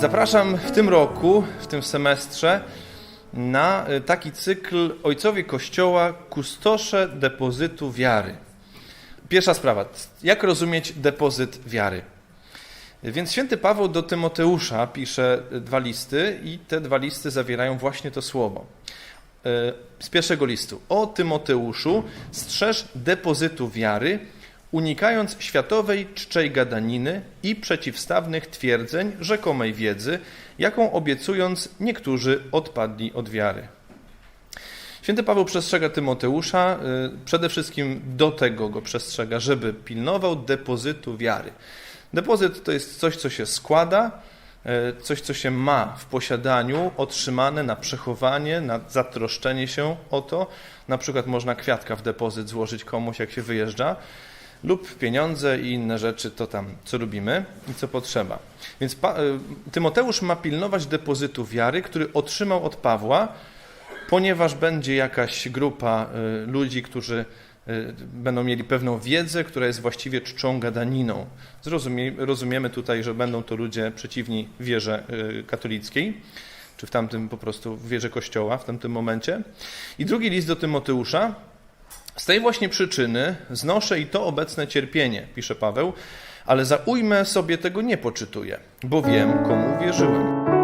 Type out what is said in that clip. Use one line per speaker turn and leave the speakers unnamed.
Zapraszam w tym roku, w tym semestrze, na y, taki cykl Ojcowie Kościoła Kustosze depozytu wiary. Pierwsza sprawa, jak rozumieć depozyt wiary? Więc święty Paweł do Tymoteusza pisze dwa listy i te dwa listy zawierają właśnie to słowo. Y, Z pierwszego listu. O Tymoteuszu, strzeż depozytu wiary, unikając światowej czczej gadaniny i przeciwstawnych twierdzeń rzekomej wiedzy, jaką obiecując niektórzy odpadli od wiary. Święty Paweł przestrzega Tymoteusza, y, przede wszystkim do tego go przestrzega, żeby pilnował depozytu wiary. Depozyt to jest coś, co się składa, y, coś, co się ma w posiadaniu, otrzymane na przechowanie, na zatroszczenie się o to. Na przykład można kwiatka w depozyt złożyć komuś, jak się wyjeżdża, lub pieniądze i inne rzeczy, to tam, co lubimy i co potrzeba. Więc y, Tymoteusz ma pilnować depozytu wiary, który otrzymał od Pawła, ponieważ będzie jakaś grupa y, ludzi, którzy y, będą mieli pewną wiedzę, która jest właściwie czczą gadaniną. Zrozumie, rozumiemy tutaj, że będą to ludzie przeciwni wierze katolickiej, czy w tamtym po prostu wierze Kościoła w tamtym momencie. I drugi list do Tymoteusza. Z tej właśnie przyczyny znoszę i to obecne cierpienie, pisze Paweł, ale za ujmę sobie tego nie poczytuję, bo wiem, komu wierzyłem.